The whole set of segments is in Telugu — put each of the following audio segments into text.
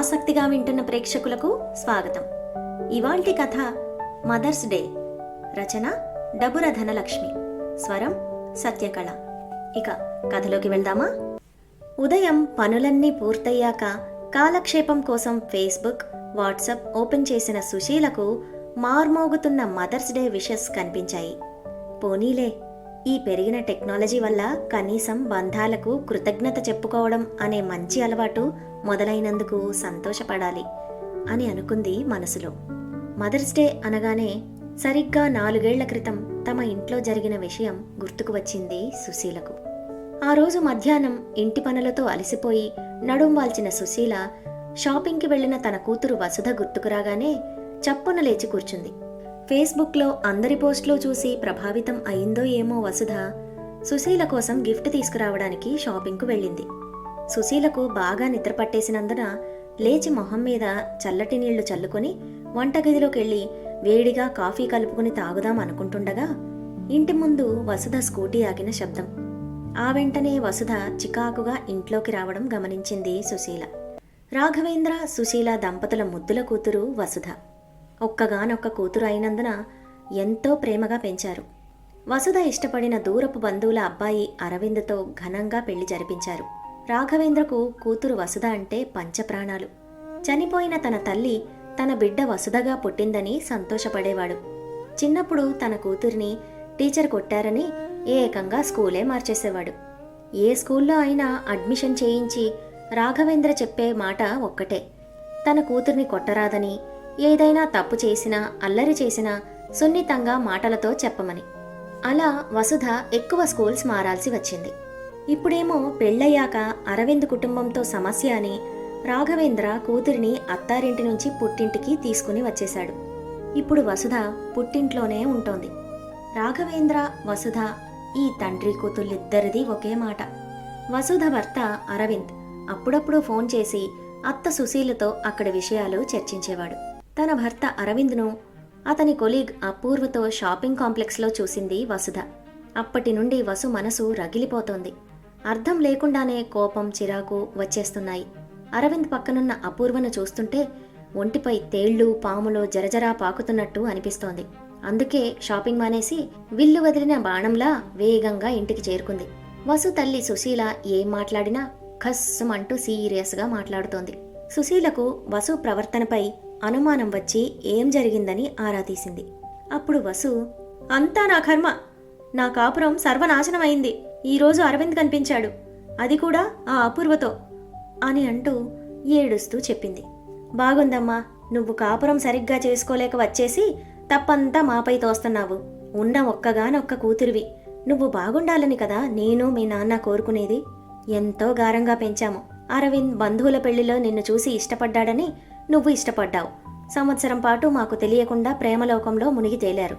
ఆసక్తిగా వింటున్న ప్రేక్షకులకు స్వాగతం. ఇవాల్టి కథ మదర్స్ డే. రచన డబుర ధనలక్ష్మి స్వరం సత్యకళ. ఇక కథలోకి వెళ్దామా? ఉదయం పనులన్నీ పూర్తయ్యాక కాలక్షేపం కోసం ఫేస్బుక్ వాట్సాప్ ఓపెన్ చేసిన సుశీలకు మార్మోగుతున్న మదర్స్ డే విషెస్ కనిపించాయి. పోనీలే ఈ పెరిగిన టెక్నాలజీ వల్ల కనీసం బంధాలకు కృతజ్ఞత చెప్పుకోవడం అనే మంచి అలవాటు మొదలైనందుకు సంతోషపడాలి అని అనుకుంది మనసులో. మదర్స్ డే అనగానే సరిగ్గా నాలుగేళ్ళ క్రితం తమ ఇంట్లో జరిగిన విషయం గుర్తుకు వచ్చింది సుశీలకు. ఆ రోజు మధ్యాహ్నం ఇంటి పనులతో అలసిపోయి నడుం వాల్చిన సుశీల షాపింగ్కి వెళ్ళిన తన కూతురు వసుధ గుర్తుకురాగానే చప్పున లేచి కూర్చుంది. ఫేస్బుక్లో అందరి పోస్టులు చూసి ప్రభావితం అయిందో ఏమో వసుధ సుశీల కోసం గిఫ్ట్ తీసుకురావడానికి షాపింగ్కు వెళ్ళింది. సుశీలకు బాగా నిద్ర పట్టేసినందున లేచి మొహం మీద చల్లటి నీళ్ళు చల్లుకొని వంటగదిలోకెళ్ళి వేడిగా కాఫీ కలుపుకుని తాగుదాం అనుకుంటుండగా ఇంటి ముందు వసుధ స్కూటీ ఆగిన శబ్దం. ఆ వెంటనే వసుధ చికాకుగా ఇంట్లోకి రావడం గమనించింది సుశీల. రాఘవేంద్ర సుశీల దంపతుల ముద్దుల కూతురు వసుధ. ఒక్కగానొక్క కూతురు అయినందున ఎంతో ప్రేమగా పెంచారు. వసుధ ఇష్టపడిన దూరపు బంధువుల అబ్బాయి అరవింద్తో ఘనంగా పెళ్ళి జరిపించారు. రాఘవేంద్రకు కూతురు వసుధ అంటే పంచప్రాణాలు. చనిపోయిన తన తల్లి తన బిడ్డ వసుధగా పుట్టిందని సంతోషపడేవాడు. చిన్నప్పుడు తన కూతురిని టీచర్ కొట్టారని ఏకంగా స్కూలే మార్చేసేవాడు. ఏ స్కూల్లో అయినా అడ్మిషన్ చేయించి రాఘవేంద్ర చెప్పే మాట ఒక్కటే. తన కూతుర్ని కొట్టరాదని ఏదైనా తప్పు చేసినా అల్లరి చేసినా సున్నితంగా మాటలతో చెప్పమని. అలా వసుధ ఎక్కువ స్కూల్స్ మారాల్సి వచ్చింది. ఇప్పుడేమో పెళ్ళయ్యాక అరవింద్ కుటుంబంతో సమస్య అని రాఘవేంద్ర కూతురిని అత్తారింటి నుంచి పుట్టింటికి తీసుకుని వచ్చేశాడు. ఇప్పుడు వసుధ పుట్టింట్లోనే ఉంటోంది. రాఘవేంద్ర వసుధ ఈ తండ్రి కూతుళ్ళిద్దరిది ఒకే మాట. వసుధ భర్త అరవింద్ అప్పుడప్పుడు ఫోన్ చేసి అత్త సుశీలతో అక్కడి విషయాలు చర్చించేవాడు. తన భర్త అరవింద్ను అతని కొలీగ్ అపూర్వతో షాపింగ్ కాంప్లెక్స్లో చూసింది వసుధ. అప్పటి నుండి వసు మనసు రగిలిపోతోంది. అర్థం లేకుండానే కోపం చిరాకు వచ్చేస్తున్నాయి. అరవింద్ పక్కనున్న అపూర్వను చూస్తుంటే ఒంటిపై తేళ్ళు పాములు జరజరా పాకుతున్నట్టు అనిపిస్తోంది. అందుకే షాపింగ్ మానేసి విల్లు వదిలిన బాణంలా వేగంగా ఇంటికి చేరుకుంది. వసు తల్లి సుశీల ఏం మాట్లాడినా ఖస్సుమంటూ సీరియస్గా మాట్లాడుతోంది. సుశీలకు వసు ప్రవర్తనపై అనుమానం వచ్చి ఏం జరిగిందని ఆరా తీసింది. అప్పుడు వసు అంతా నా కర్మ. నా కాపురం సర్వనాశనమైంది. ఈరోజు అరవింద్ కనిపించాడు. అది కూడా ఆ అపూర్వతో అని అంటూ ఏడుస్తూ చెప్పింది. బాగుందమ్మా నువ్వు కాపురం సరిగ్గా చేసుకోలేక వచ్చేసి తప్పంతా మాపై తోస్తున్నావు. ఉన్న ఒక్కగానొక్క కూతురివి. నువ్వు బాగుండాలని కదా నేను మీ నాన్న కోరుకునేది. ఎంతో గారంగా పెంచాము. అరవింద్ బంధువుల పెళ్ళిలో నిన్ను చూసి ఇష్టపడ్డాడని నువ్వు ఇష్టపడ్డావు. సంవత్సరం పాటు మాకు తెలియకుండా ప్రేమలోకంలో మునిగి తేలారు.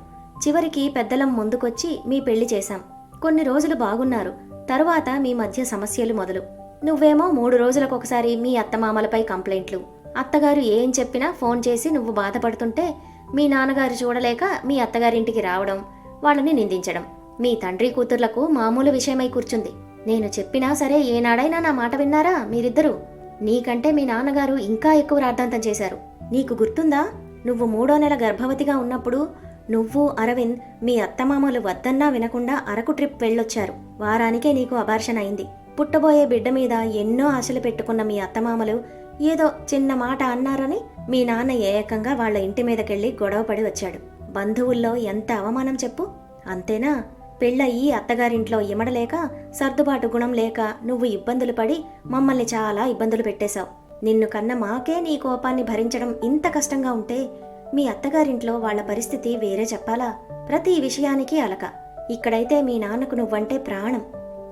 చివరికి పెద్దలం ముందుకొచ్చి మీ పెళ్ళి చేశాం. కొన్ని రోజులు బాగున్నారు. తరువాత మీ మధ్య సమస్యలు మొదలు. నువ్వేమో మూడు రోజులకొకసారి మీ అత్తమామలపై కంప్లైంట్లు. అత్తగారు ఏం చెప్పినా ఫోన్ చేసి నువ్వు బాధపడుతుంటే మీ నాన్నగారు చూడలేక మీ అత్తగారింటికి రావడం వాళ్ళని నిందించడం. మీ తండ్రి కూతుర్లకు మామూలు విషయమై కూర్చుంది. నేను చెప్పినా సరే ఏనాడైనా నా మాట విన్నారా మీరిద్దరూ? నీకంటే మీ నాన్నగారు ఇంకా ఎక్కువ రాద్ధాంతం చేశారు. నీకు గుర్తుందా? నువ్వు మూడో నెల గర్భవతిగా ఉన్నప్పుడు నువ్వు అరవింద్ మీ అత్తమామలు వద్దన్నా వినకుండా అరకు ట్రిప్ వెళ్ళొచ్చారు. వారానికే నీకు అబార్షన్ అయింది. పుట్టబోయే బిడ్డ మీద ఎన్నో ఆశలు పెట్టుకున్న మీ అత్తమామలు ఏదో చిన్న మాట అన్నారని మీ నాన్న ఏకంగా వాళ్ళ ఇంటి మీదకెళ్ళి గొడవపడి వచ్చాడు. బంధువుల్లో ఎంత అవమానం చెప్పు? అంతేనా? పెళ్ళయి అత్తగారింట్లో ఇమడలేక సర్దుబాటు గుణం లేక నువ్వు ఇబ్బందులు పడి మమ్మల్ని చాలా ఇబ్బందులు పెట్టేశావు. నిన్ను కన్న మాకే నీ కోపాన్ని భరించడం ఇంత కష్టంగా ఉంటే మీ అత్తగారింట్లో వాళ్ళ పరిస్థితి వేరే చెప్పాలా? ప్రతి విషయానికి అలక. ఇక్కడైతే మీ నాన్నకు నువ్వంటే ప్రాణం.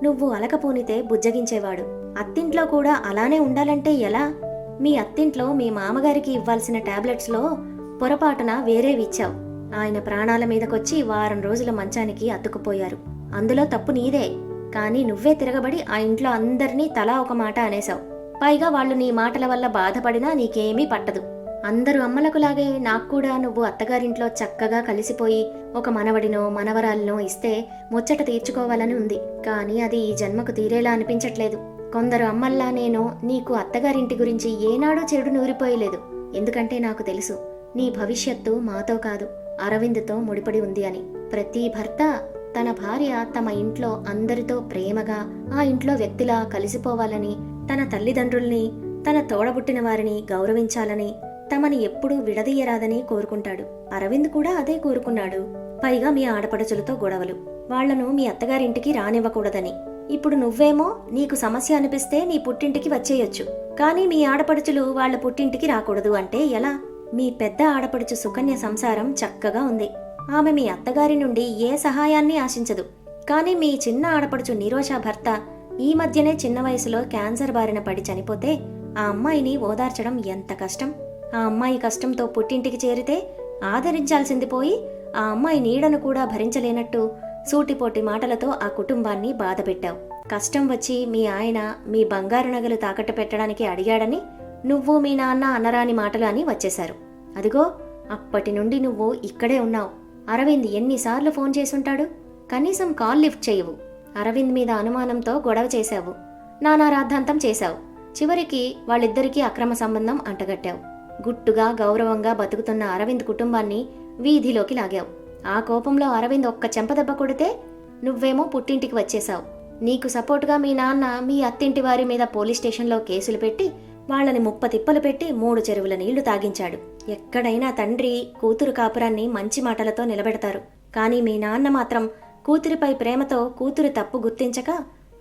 నువ్వు అలకపోనితే బుజ్జగించేవాడు. అత్తింట్లో కూడా అలానే ఉండాలంటే ఎలా? మీ అత్తింట్లో మీ మామగారికి ఇవ్వాల్సిన టాబ్లెట్స్లో పొరపాటున వేరేవిచ్చావు ఆయన ప్రాణాల మీదకొచ్చి వారం రోజుల మంచానికి అతుక్కుపోయారు. అందులో తప్పు నీదే. కానీ నువ్వే తిరగబడి ఆ ఇంట్లో అందరినీ తలా ఒక మాట అనేశావు. పైగా వాళ్ళు నీ మాటల వల్ల బాధపడినా నీకేమీ పట్టదు. అందరూ అమ్మలకులాగే నాకు కూడా నువ్వు అత్తగారింట్లో చక్కగా కలిసిపోయి ఒక మనవడినో మనవరాలినో ఇస్తే ముచ్చట తీర్చుకోవాలని ఉంది. కానీ అది ఈ జన్మకు తీరేలా అనిపించట్లేదు. కొందరు అమ్మల్లా నేను నీకు అత్తగారింటి గురించి ఏనాడో చెడు నూరిపోయలేదు ఎందుకంటే నాకు తెలుసు నీ భవిష్యత్తు మాతో కాదు. అరవింద్తో ముడిపడి ఉంది అని. ప్రతి భర్త తన భార్య తమ ఇంట్లో అందరితో ప్రేమగా ఆ ఇంట్లో వ్యక్తిలా కలిసిపోవాలని తన తల్లిదండ్రుల్ని తన తోడబుట్టిన వారిని గౌరవించాలని తమని ఎప్పుడూ విడదీయరాదని కోరుకుంటాడు. అరవింద్ కూడా అదే కోరుకున్నాడు. పైగా మీ ఆడపడుచులతో గొడవలు. వాళ్ళను మీ అత్తగారింటికి రానివ్వకూడదని. ఇప్పుడు నువ్వేమో నీకు సమస్య అనిపిస్తే నీ పుట్టింటికి వచ్చేయొచ్చు. కానీ మీ ఆడపడుచులు వాళ్ళ పుట్టింటికి రాకూడదు అంటే ఎలా? మీ పెద్ద ఆడపడుచు సుకన్య సంసారం చక్కగా ఉంది. ఆమె మీ అత్తగారి నుండి ఏ సహాయాన్ని ఆశించదు. కానీ మీ చిన్న ఆడపడుచు నిరోష భర్త ఈ మధ్యనే చిన్న వయసులో క్యాన్సర్ బారిన పడి చనిపోతే ఆ అమ్మాయిని ఓదార్చడం ఎంత కష్టం. ఆ అమ్మాయి కష్టంతో పుట్టింటికి చేరితే ఆదరించాల్సింది పోయి ఆ అమ్మాయి నీడను కూడా భరించలేనట్టు సూటిపోటి మాటలతో ఆ కుటుంబాన్ని బాధపెట్టావు. కష్టం వచ్చి మీ ఆయన మీ బంగారు నగలు తాకట్టు పెట్టడానికి అడిగాడని నువ్వు మీ నాన్న అన్నరాని మాటలు అని వచ్చేశారు. అదిగో అప్పటి నుండి నువ్వు ఇక్కడే ఉన్నావు. అరవింద్ ఎన్నిసార్లు ఫోన్ చేసుంటాడు? కనీసం కాల్ లిఫ్ట్ చేయవు. అరవింద్ మీద అనుమానంతో గొడవ చేశావు. నానా రాద్ధాంతం చేశావు. చివరికి వాళ్ళిద్దరికీ అక్రమ సంబంధం అంటగట్టావు. గుట్టుగా గౌరవంగా బతుకుతున్న అరవింద్ కుటుంబాన్ని వీధిలోకి లాగావు. ఆ కోపంలో అరవింద్ ఒక్క చెంపదెబ్బ కొడితే నువ్వేమో పుట్టింటికి వచ్చేశావు. నీకు సపోర్టుగా మీ నాన్న మీ అత్తింటి వారి మీద పోలీస్ స్టేషన్లో కేసులు పెట్టి వాళ్ళని ముప్ప తిప్పలు పెట్టి మూడు చెరువుల నీళ్ళు తాగించాడు. ఎక్కడైనా తండ్రి కూతురు కాపురాన్ని మంచి మాటలతో నిలబెడతారు. కానీ మీ నాన్న మాత్రం కూతురిపై ప్రేమతో కూతురు తప్పు గుర్తించక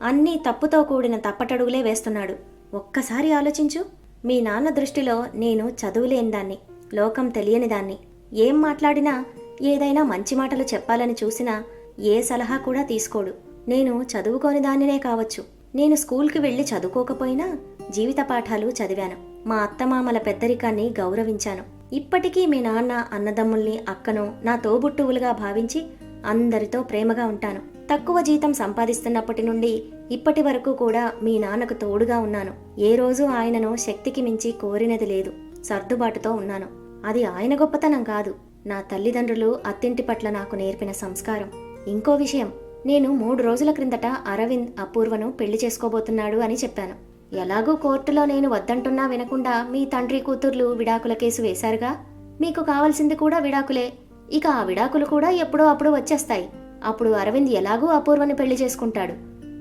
అన్నీ తప్పుతో కూడిన తప్పటడుగులే వేస్తున్నాడు. ఒక్కసారి ఆలోచించు మీ నాన్న దృష్టిలో నేను చదువులేని దాన్ని లోకం తెలియని దాన్ని ఏం మాట్లాడినా ఏదైనా మంచి మాటలు చెప్పాలని చూసినా ఏ సలహా కూడా తీసుకోడు. నేను చదువుకోని దానినే కావచ్చు. నేను స్కూల్కి వెళ్ళి చదువుకోకపోయినా జీవిత పాఠాలు చదివాను. మా అత్తమామల పెద్దరికాన్ని గౌరవించాను. ఇప్పటికీ మీ నాన్న అన్నదమ్ముల్ని అక్కను నా తోబుట్టువులుగా భావించి అందరితో ప్రేమగా ఉంటాను. తక్కువ జీతం సంపాదిస్తున్నప్పటి నుండి ఇప్పటి వరకు కూడా మీ నాన్నకు తోడుగా ఉన్నాను. ఏ రోజు ఆయనను శక్తికి మించి కోరినది లేదు. సర్దుబాటుతో ఉన్నాను. అది ఆయన గొప్పతనం కాదు. నా తల్లిదండ్రులు అత్తింటి పట్ల నాకు నేర్పిన సంస్కారం. ఇంకో విషయం. నేను మూడు రోజుల క్రిందట అరవింద్ అపూర్వను పెళ్ళి చేసుకోబోతున్నాడు అని చెప్పాను. ఎలాగూ కోర్టులో నేను వద్దంటున్నా వినకుండా మీ తండ్రి కూతుర్లు విడాకుల కేసు వేశారుగా? మీకు కావాల్సింది కూడా విడాకులే. ఇక ఆ విడాకులు కూడా ఎప్పుడో అప్పుడు వచ్చేస్తాయి. అప్పుడు అరవింద్ ఎలాగూ అపూర్వని పెళ్ళి చేసుకుంటాడు.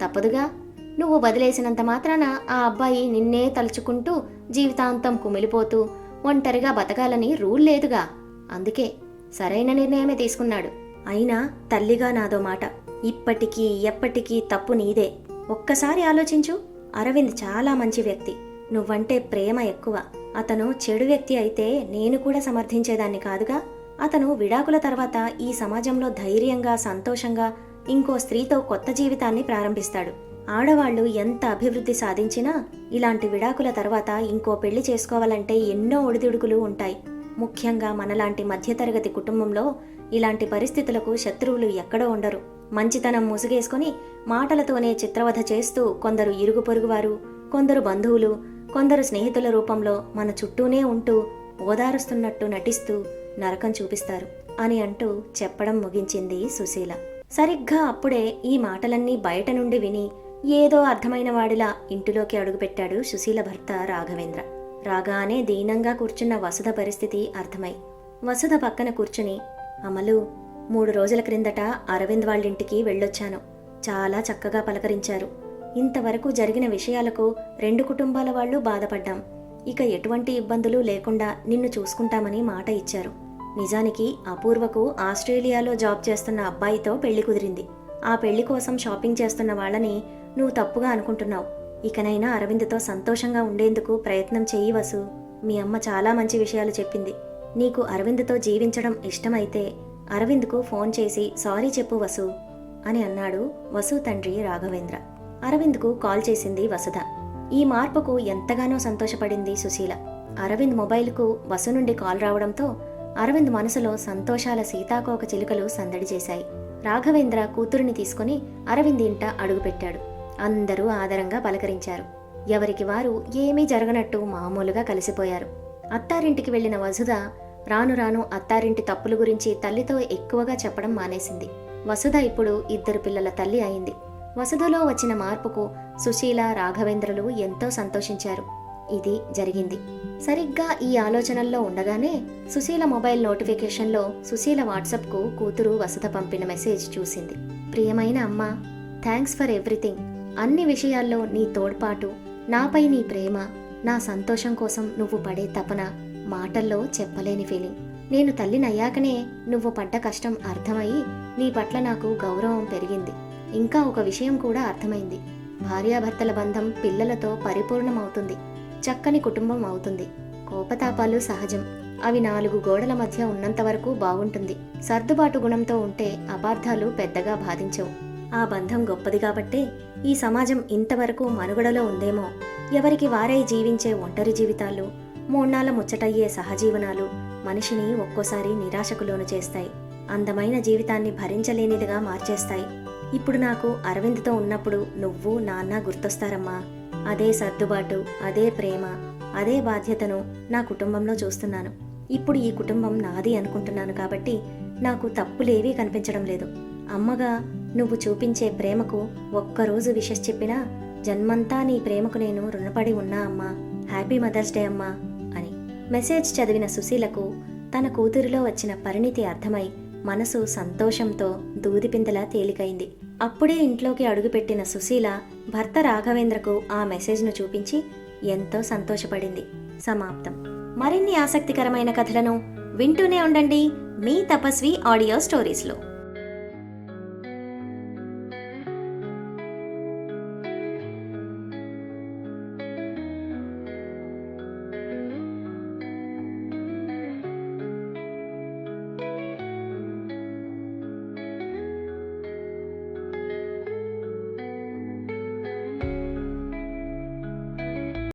తప్పదుగా. నువ్వు వదిలేసినంత మాత్రాన ఆ అబ్బాయి నిన్నే తలుచుకుంటూ జీవితాంతం కుమిలిపోతూ ఒంటరిగా బతకాలని రూల్ లేదుగా. అందుకే సరైన నిర్ణయమే తీసుకున్నాడు. అయినా తల్లిగా నాదో మాట. ఇప్పటికీ ఎప్పటికీ తప్పు నీదే. ఒక్కసారి ఆలోచించు. అరవింద్ చాలా మంచి వ్యక్తి. నువ్వంటే ప్రేమ ఎక్కువ. అతను చెడు వ్యక్తి అయితే నేను కూడా సమర్థించేదాన్ని కాదుగా? అతను విడాకుల తర్వాత ఈ సమాజంలో ధైర్యంగా సంతోషంగా ఇంకో స్త్రీతో కొత్త జీవితాన్ని ప్రారంభిస్తాడు. ఆడవాళ్ళు ఎంత అభివృద్ధి సాధించినా ఇలాంటి విడాకుల తర్వాత ఇంకో పెళ్ళి చేసుకోవాలంటే ఎన్నో ఒడిదుడుకులు ఉంటాయి. ముఖ్యంగా మనలాంటి మధ్యతరగతి కుటుంబంలో ఇలాంటి పరిస్థితులకు శత్రువులు ఎక్కడో ఉండరు. మంచితనం ముసుగేసుకుని మాటలతోనే చిత్రవధ చేస్తూ కొందరు ఇరుగు పొరుగువారు కొందరు బంధువులు కొందరు స్నేహితుల రూపంలో మన చుట్టూనే ఉంటూ ఓదారుస్తున్నట్టు నటిస్తూ నరకం చూపిస్తారు అని అంటూ చెప్పడం ముగించింది సుశీల. సరిగ్గా అప్పుడే ఈ మాటలన్నీ బయట నుండి విని ఏదో అర్థమైన వాడిలా ఇంటిలోకి అడుగుపెట్టాడు సుశీల భర్త రాఘవేంద్ర. రాగానే దీనంగా కూర్చున్న వసుధ పరిస్థితి అర్థమై వసుధ పక్కన కూర్చుని అమలు మూడు రోజుల క్రిందట అరవింద్ వాళ్ళింటికి వెళ్ళొచ్చాను. చాలా చక్కగా పలకరించారు. ఇంతవరకు జరిగిన విషయాలకు రెండు కుటుంబాల వాళ్ళు బాధపడ్డాం. ఇక ఎటువంటి ఇబ్బందులు లేకుండా నిన్ను చూసుకుంటామని మాట ఇచ్చారు. నిజానికి అపూర్వకు ఆస్ట్రేలియాలో జాబ్ చేస్తున్న అబ్బాయితో పెళ్ళి కుదిరింది. ఆ పెళ్ళి కోసం షాపింగ్ చేస్తున్న వాళ్ళని నువ్వు తప్పుగా అనుకుంటున్నావు. ఇకనైనా అరవింద్తో సంతోషంగా ఉండేందుకు ప్రయత్నం చెయ్యి వసు. మీ అమ్మ చాలా మంచి విషయాలు చెప్పింది. నీకు అరవింద్తో జీవించడం ఇష్టమైతే అరవింద్కు ఫోన్ చేసి సారీ చెప్పు వసు అని అన్నాడు వసు తండ్రి రాఘవేంద్ర. అరవింద్కు కాల్ చేసింది వసుధ. ఈ మార్పుకు ఎంతగానో సంతోషపడింది సుశీల. అరవింద్ మొబైల్కు వసు నుండి కాల్ రావడంతో అరవింద్ మనసులో సంతోషాల సీతాకోక చిలుకలు సందడి చేశాయి. రాఘవేంద్ర కూతురిని తీసుకుని అరవింద్ ఇంట అడుగుపెట్టాడు. అందరూ ఆదరంగా పలకరించారు. ఎవరికి వారు ఏమీ జరగనట్టు మామూలుగా కలిసిపోయారు. అత్తారింటికి వెళ్ళిన వసుధ రాను రాను అత్తారింటి తప్పుల గురించి తల్లితో ఎక్కువగా చెప్పడం మానేసింది. వసుధ ఇప్పుడు ఇద్దరు పిల్లల తల్లి అయింది. వసుధలో వచ్చిన మార్పుకు సుశీల రాఘవేంద్రులు ఎంతో సంతోషించారు. ఇది జరిగింది. సరిగ్గా ఈ ఆలోచనల్లో ఉండగానే సుశీల మొబైల్ నోటిఫికేషన్లో సుశీల వాట్సాప్కు కూతురు వసుధ పంపిన మెసేజ్ చూసింది. ప్రియమైన అమ్మ థ్యాంక్స్ ఫర్ ఎవ్రీథింగ్. అన్ని విషయాల్లో నీ తోడ్పాటు నాపై నీ ప్రేమ నా సంతోషం కోసం నువ్వు పడే తపన మాటల్లో చెప్పలేని ఫీలింగ్ నేను తల్లినయ్యాకనే నువ్వు పడ్డ కష్టం అర్థమయ్యి నీ పట్ల నాకు గౌరవం పెరిగింది. ఇంకా ఒక విషయం కూడా అర్థమైంది. భార్యాభర్తల బంధం పిల్లలతో పరిపూర్ణమవుతుంది. చక్కని కుటుంబం అవుతుంది. కోపతాపాలు సహజం. అవి నాలుగు గోడల మధ్య ఉన్నంత వరకు బాగుంటుంది. సర్దుబాటు గుణంతో ఉంటే అపార్థాలు పెద్దగా బాధించవు. ఆ బంధం గొప్పది కాబట్టే ఈ సమాజం ఇంతవరకు మనుగడలో ఉందేమో. ఎవరికి వారై జీవించే ఒంటరి జీవితాలు మూన్నాళ్ళ ముచ్చటయ్యే సహజీవనాలు మనిషిని ఒక్కోసారి నిరాశకు లోను చేస్తాయి. అందమైన జీవితాన్ని భరించలేనిదిగా మార్చేస్తాయి. ఇప్పుడు నాకు అరవింద్తో ఉన్నప్పుడు నువ్వు నాన్న గుర్తొస్తారమ్మా. అదే సర్దుబాటు అదే ప్రేమ అదే బాధ్యతను నా కుటుంబంలో చూస్తున్నాను. ఇప్పుడు ఈ కుటుంబం నాది అనుకుంటున్నాను కాబట్టి నాకు తప్పులేవీ కనిపించడం లేదు. అమ్మగా నువ్వు చూపించే ప్రేమకు ఒక్కరోజు విషస్ చెప్పినా జన్మంతా నీ ప్రేమకు నేను రుణపడి ఉన్నా అమ్మా. హ్యాపీ మదర్స్ డే అమ్మా. మెసేజ్ చదివిన సుశీలకు తన కూతురిలో వచ్చిన పరిణితి అర్థమై మనసు సంతోషంతో దూదిపిందలా తేలికైంది. అప్పుడే ఇంట్లోకి అడుగుపెట్టిన సుశీల భర్త రాఘవేంద్రకు ఆ మెసేజ్ను చూపించి ఎంతో సంతోషపడింది. సమాప్తం. మరిన్ని ఆసక్తికరమైన కథలను వింటూనే ఉండండి మీ తపస్వి ఆడియో స్టోరీస్లో.